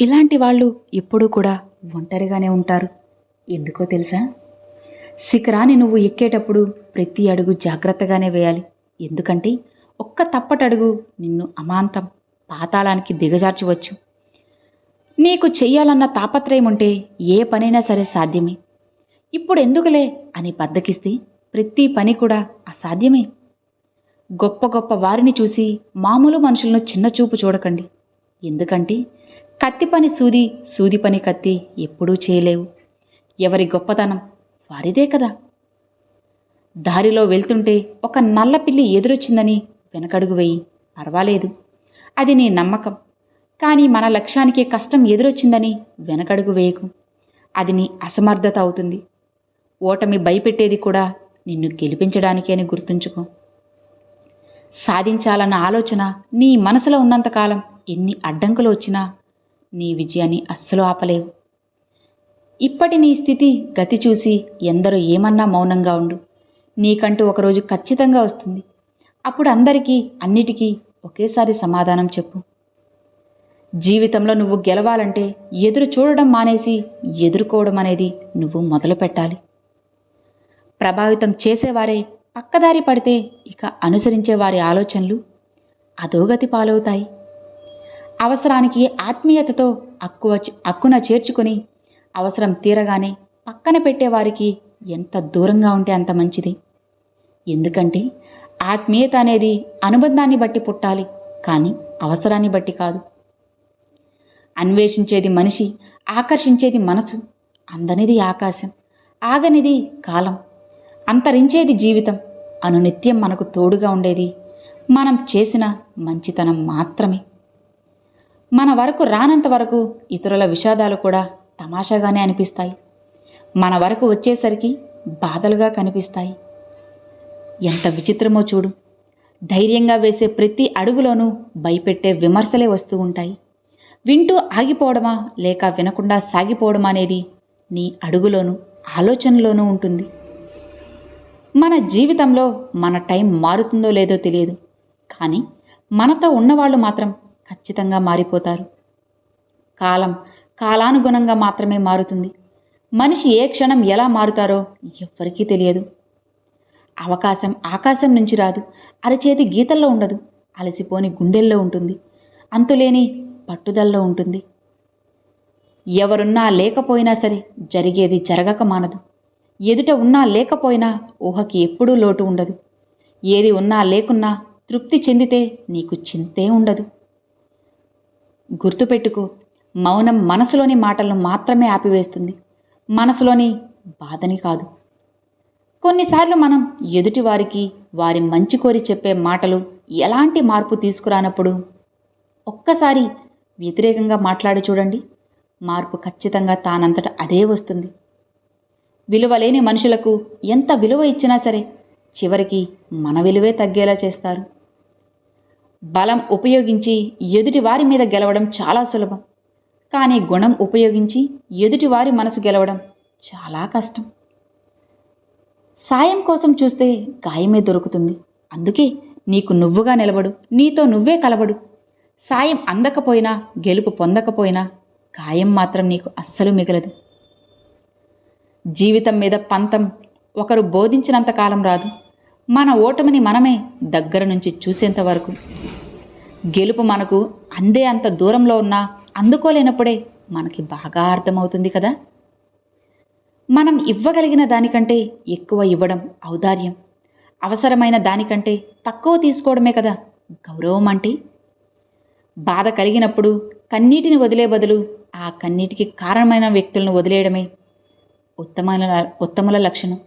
ఇలాంటి వాళ్ళు ఎప్పుడూ కూడా ఒంటరిగానే ఉంటారు. ఎందుకో తెలుసా? శిఖరాన్ని నువ్వు ఎక్కేటప్పుడు ప్రతి అడుగు జాగ్రత్తగానే వేయాలి. ఎందుకంటే ఒక్క తప్పటడుగు నిన్ను అమాంతం పాతాళానికి దిగజార్చవచ్చు. నీకు చెయ్యాలన్న తాపత్రయం ఉంటే ఏ పనైనా సరే సాధ్యమే. ఇప్పుడు ఎందుకులే అని బద్దకిస్తే ప్రతి పని కూడా అసాధ్యమే. గొప్ప గొప్ప వారిని చూసి మామూలు మనుషులను చిన్న చూపు చూడకండి. ఎందుకంటే కత్తి పని సూది సూది పని కత్తి ఎప్పుడూ చేయలేవు. ఎవరి గొప్పతనం వారిదే కదా. దారిలో వెళ్తుంటే ఒక నల్ల పిల్లి ఎదురొచ్చిందని వెనకడుగు వేయి. పర్వాలేదు. అది నీ నమ్మకం. కానీ మన లక్ష్యానికి కష్టం ఎదురొచ్చిందని వెనకడుగు వేయకు. అది నీ అసమర్థత అవుతుంది. ఓటమి భయపెట్టేది కూడా నిన్ను గెలిపించడానికే అని గుర్తుంచుకో. సాధించాలన్న ఆలోచన నీ మనసులో ఉన్నంతకాలం ఎన్ని అడ్డంకులు వచ్చినా నీ విజయాన్ని అస్సలు ఆపలేవు. ఇప్పటి నీ స్థితి గతి చూసి ఎందరో ఏమన్నా మౌనంగా ఉండు. నీకంటూ ఒకరోజు ఖచ్చితంగా వస్తుంది. అప్పుడు అందరికీ అన్నిటికీ ఒకేసారి సమాధానం చెప్పు. జీవితంలో నువ్వు గెలవాలంటే ఎదురు చూడడం మానేసి ఎదుర్కోవడం అనేది నువ్వు మొదలు పెట్టాలి. ప్రభావితం చేసేవారే పక్కదారి పడితే ఇక అనుసరించే వారి ఆలోచనలు అధోగతి పాలవుతాయి. అవసరానికి ఆత్మీయతతో అక్కువ అక్కున చేర్చుకొని అవసరం తీరగానే పక్కన పెట్టేవారికి ఎంత దూరంగా ఉంటే అంత మంచిది. ఎందుకంటే ఆత్మీయత అనేది అనుబంధాన్ని బట్టి పుట్టాలి కానీ అవసరాన్ని బట్టి కాదు. అన్వేషించేది మనిషి ఆకర్షించేది మనసు అందనిది ఆకాశం ఆగనిది కాలం అంతరించేది జీవితం అనునిత్యం మనకు తోడుగా ఉండేది మనం చేసిన మంచితనం మాత్రమే. మన వరకు రానంత వరకు ఇతరుల విషాదాలు కూడా తమాషాగానే అనిపిస్తాయి. మన వరకు వచ్చేసరికి బాధలుగా కనిపిస్తాయి. ఎంత విచిత్రమో చూడు. ధైర్యంగా వేసే ప్రతి అడుగులోనూ భయపెట్టే విమర్శలే వస్తూ ఉంటాయి. వింటూ ఆగిపోవడమా లేక వినకుండా సాగిపోవడం అనేది నీ అడుగులోనూ ఆలోచనలోనూ ఉంటుంది. మన జీవితంలో మన టైం మారుతుందో లేదో తెలియదు. కానీ మనతో ఉన్నవాళ్ళు మాత్రం ఖచ్చితంగా మారిపోతారు. కాలం కాలానుగుణంగా మాత్రమే మారుతుంది. మనిషి ఏ క్షణం ఎలా మారుతారో ఎవ్వరికీ తెలియదు. అవకాశం ఆకాశం నుంచి రాదు. అరచేతి గీతల్లో ఉండదు. అలసిపోని గుండెల్లో ఉంటుంది. అంతులేని పట్టుదల్లో ఉంటుంది. ఎవరున్నా లేకపోయినా సరే జరిగేది జరగక మానదు. ఎదుట ఉన్నా లేకపోయినా ఊహకి ఎప్పుడూ లోటు ఉండదు. ఏది ఉన్నా లేకున్నా తృప్తి చెందితే నీకు చింతే ఉండదు. గుర్తుపెట్టుకో మౌనం మనసులోని మాటలను మాత్రమే ఆపివేస్తుంది. మనసులోని బాధని కాదు. కొన్నిసార్లు మనం ఎదుటి వారికి వారి మంచి కోరి చెప్పే మాటలు ఎలాంటి మార్పు తీసుకురానప్పుడు ఒక్కసారి వ్యతిరేకంగా మాట్లాడి చూడండి. మార్పు ఖచ్చితంగా తానంతట అదే వస్తుంది. విలువలేని మనుషులకు ఎంత విలువ ఇచ్చినా సరే చివరికి మన విలువే తగ్గేలా చేస్తారు. బలం ఉపయోగించి ఎదుటి వారి మీద గెలవడం చాలా సులభం. కానీ గుణం ఉపయోగించి ఎదుటి వారి మనసు గెలవడం చాలా కష్టం. సాయం కోసం చూస్తే గాయమే దొరుకుతుంది. అందుకే నీకు నువ్వుగా నిలబడు. నీతో నువ్వే కలబడు సాయం అందకపోయినా గెలుపు పొందకపోయినా గాయం మాత్రం నీకు అస్సలు మిగలదు. జీవితం మీద పంతం ఒకరు బోధించినంత కాలం రాదు. మన ఓటమిని మనమే దగ్గర నుంచి చూసేంత వరకు. గెలుపు మనకు అందే అంత దూరంలో ఉన్నా అందుకోలేనప్పుడే మనకి బాగా అర్థమవుతుంది కదా? మనం ఇవ్వగలిగిన దానికంటే ఎక్కువ ఇవ్వడం ఔదార్యం. అవసరమైన దానికంటే తక్కువ తీసుకోవడమే కదా గౌరవం అంటే? బాధ కలిగినప్పుడు కన్నీటిని వదిలే బదులు ఆ కన్నీటికి కారణమైన వ్యక్తులను వదిలేయడమే ఉత్తమ ఉత్తముల లక్షణం.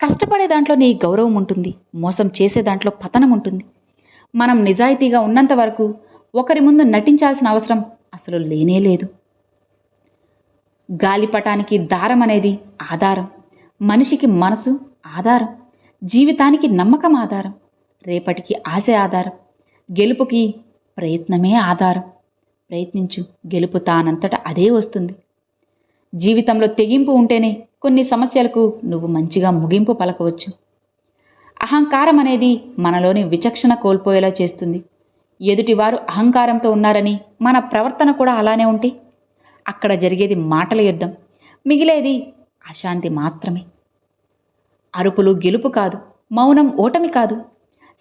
కష్టపడే దాంట్లో నీ గౌరవం ఉంటుంది మోసం చేసే దాంట్లో పతనం ఉంటుంది. మనం నిజాయితీగా ఉన్నంత వరకు ఒకరి ముందు నటించాల్సిన అవసరం అసలు లేనే లేదు. గాలిపటానికి దారం అనేది ఆధారం మనిషికి మనసు ఆధారం జీవితానికి నమ్మకం ఆధారం రేపటికి ఆశ ఆధారం గెలుపుకి ప్రయత్నమే ఆధారం. ప్రయత్నించు గెలుపు తానంతట అదే వస్తుంది. జీవితంలో తెగింపు ఉంటేనే కొన్ని సమస్యలకు నువ్వు మంచిగా ముగింపు పలకవచ్చు. అహంకారం అనేది మనలోని విచక్షణ కోల్పోయేలా చేస్తుంది. ఎదుటివారు అహంకారంతో ఉన్నారని మన ప్రవర్తన కూడా అలానే ఉంటే అక్కడ జరిగేది మాటల యుద్ధం. మిగిలేది అశాంతి మాత్రమే. అరుపులు గెలుపు కాదు మౌనం ఓటమి కాదు.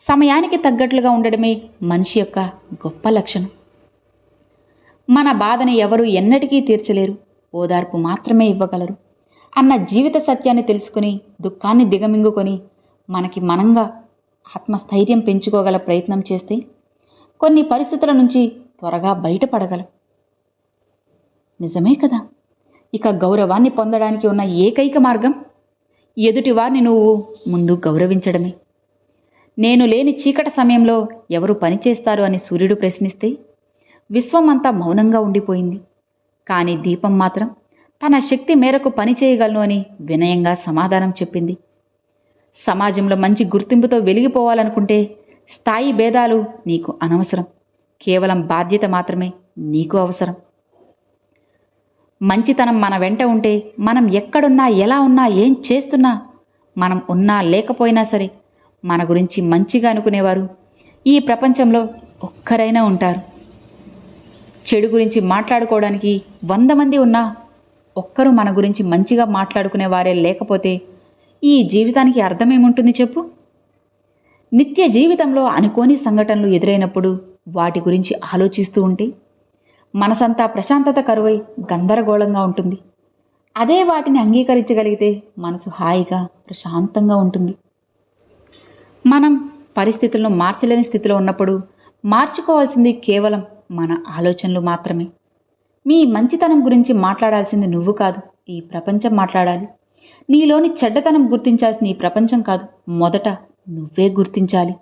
సమయానికి తగ్గట్లుగా ఉండడమే మనిషి యొక్క గొప్ప లక్షణం. మన బాధని ఎవరు ఎన్నటికీ తీర్చలేరు. ఓదార్పు మాత్రమే ఇవ్వగలరు. అన్న జీవిత సత్యాన్ని తెలుసుకుని దుఃఖాన్ని దిగమింగుకొని మనకి మనంగా ఆత్మస్థైర్యం పెంచుకోగల ప్రయత్నం చేస్తే కొన్ని పరిస్థితుల నుంచి త్వరగా బయటపడగలం. నిజమే కదా? ఇక గౌరవాన్ని పొందడానికి ఉన్న ఏకైక మార్గం ఎదుటివారిని నువ్వు ముందు గౌరవించడమే. నేను లేని చీకటి సమయంలో ఎవరు పనిచేస్తారు అని సూర్యుడు ప్రశ్నిస్తే విశ్వం అంతా మౌనంగా ఉండిపోయింది. కానీ దీపం మాత్రం తన శక్తి మేరకు పని చేయగలను అని వినయంగా సమాధానం చెప్పింది. సమాజంలో మంచి గుర్తింపుతో వెలిగిపోవాలనుకుంటే స్థాయి భేదాలు నీకు అనవసరం. కేవలం బాధ్యత మాత్రమే నీకు అవసరం. మంచితనం మన వెంట ఉంటే మనం ఎక్కడున్నా ఎలా ఉన్నా ఏం చేస్తున్నా మనం ఉన్నా లేకపోయినా సరే మన గురించి మంచిగా అనుకునేవారు ఈ ప్రపంచంలో ఒక్కరైనా ఉంటారు. చెడు గురించి మాట్లాడుకోవడానికి వంద మంది ఉన్నా ఒక్కరు మన గురించి మంచిగా మాట్లాడుకునే వారే లేకపోతే ఈ జీవితానికి అర్థమేముంటుంది చెప్పు? నిత్య జీవితంలో అనుకోని సంఘటనలు ఎదురైనప్పుడు వాటి గురించి ఆలోచిస్తూ ఉంటే మనసంతా ప్రశాంతత కరువై గందరగోళంగా ఉంటుంది. అదే వాటిని అంగీకరించగలిగితే మనసు హాయిగా ప్రశాంతంగా ఉంటుంది. మనం పరిస్థితులను మార్చలేని స్థితిలో ఉన్నప్పుడు మార్చుకోవాల్సింది కేవలం మన ఆలోచనలు మాత్రమే. మీ మంచితనం గురించి మాట్లాడాల్సింది నువ్వు కాదు ఈ ప్రపంచం మాట్లాడాలి. నీలోని చెడ్డతనం గుర్తించాల్సిన ఈ ప్రపంచం కాదు మొదట నువ్వే గుర్తించాలి.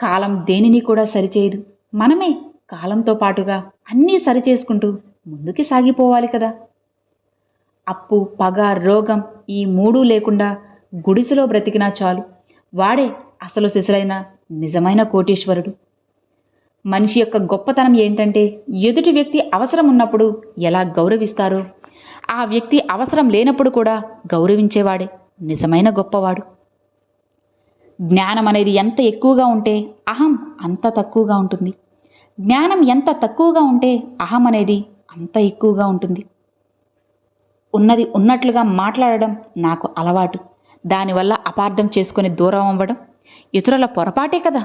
కాలం దేనిని కూడా సరిచేయదు. మనమే కాలంతో పాటుగా అన్నీ సరిచేసుకుంటూ ముందుకి సాగిపోవాలి కదా. అప్పు పగ రోగం ఈ మూడూ లేకుండా గుడిసెలో బ్రతికినా చాలు. వాడే అసలు సిసలైన నిజమైన కోటీశ్వరుడు. మనిషి యొక్క గొప్పతనం ఏంటంటే ఎదుటి వ్యక్తి అవసరం ఉన్నప్పుడు ఎలా గౌరవిస్తారో? ఆ వ్యక్తి అవసరం లేనప్పుడు కూడా గౌరవించేవాడే నిజమైన గొప్పవాడు. జ్ఞానం అనేది ఎంత ఎక్కువగా ఉంటే అహం అంత తక్కువగా ఉంటుంది. జ్ఞానం ఎంత తక్కువగా ఉంటే అహం అనేది అంత ఎక్కువగా ఉంటుంది. ఉన్నది ఉన్నట్లుగా మాట్లాడడం నాకు అలవాటు. దానివల్ల అపార్థం చేసుకొని దూరం అవ్వడం ఇతరుల పొరపాటే కదా?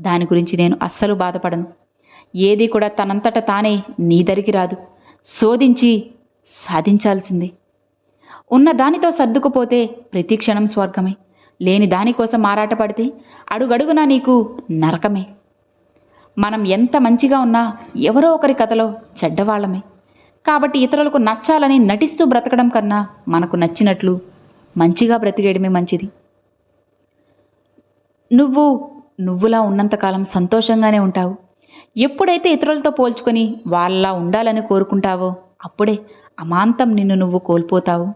దాని గురించి నేను అస్సలు బాధపడను. ఏది కూడా తనంతట తానే నీ దరికి రాదు. శోధించి సాధించాల్సిందే. ఉన్న దానితో సర్దుకుపోతే ప్రతి క్షణం స్వర్గమే. లేని దానికోసం ఆరాటపడితే అడుగడుగునా నీకు నరకమే. మనం ఎంత మంచిగా ఉన్నా ఎవరో ఒకరి కథలో చెడ్డవాళ్ళమే. కాబట్టి ఇతరులకు నచ్చాలని నటిస్తూ బ్రతకడం కన్నా మనకు నచ్చినట్లు మంచిగా బ్రతికేయడమే మంచిది. నువ్వు నువ్వులా ఉన్నంతకాలం సంతోషంగానే ఉంటావు. ఎప్పుడైతే ఇతరులతో పోల్చుకొని వాళ్ళలా ఉండాలని కోరుకుంటావో అప్పుడే అమాంతం నిన్ను నువ్వు కోల్పోతావు.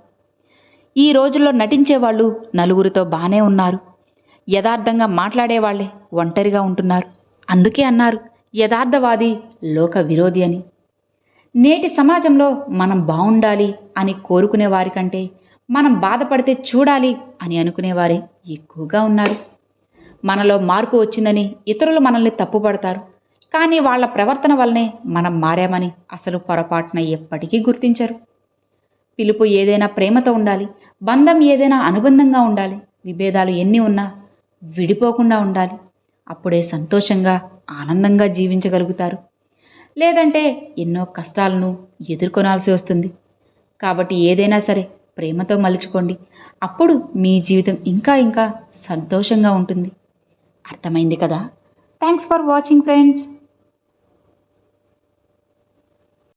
ఈ రోజుల్లో నటించేవాళ్ళు నలుగురితో బాగానే ఉన్నారు. యథార్థంగా మాట్లాడేవాళ్ళే ఒంటరిగా ఉంటున్నారు. అందుకే అన్నారు యథార్థవాది లోక విరోధి అని. నేటి సమాజంలో మనం బాగుండాలి అని కోరుకునే వారికంటే మనం బాధపడితే చూడాలి అని అనుకునేవారే ఎక్కువగా ఉన్నారు. మనలో మార్పు వచ్చిందని ఇతరులు మనల్ని తప్పుపడతారు. కానీ వాళ్ళ ప్రవర్తన వల్లనే మనం మారామని అసలు పొరపాటున ఎప్పటికీ గుర్తించరు. పిలుపు ఏదైనా ప్రేమతో ఉండాలి బంధం ఏదైనా అనుబంధంగా ఉండాలి విభేదాలు ఎన్ని ఉన్నా విడిపోకుండా ఉండాలి. అప్పుడే సంతోషంగా ఆనందంగా జీవించగలుగుతారు. లేదంటే ఎన్నో కష్టాలను ఎదుర్కొనాల్సి వస్తుంది. కాబట్టి ఏదైనా సరే ప్రేమతో మలుచుకోండి. అప్పుడు మీ జీవితం ఇంకా ఇంకా సంతోషంగా ఉంటుంది. అర్థమైంది కదా? Thanks for watching friends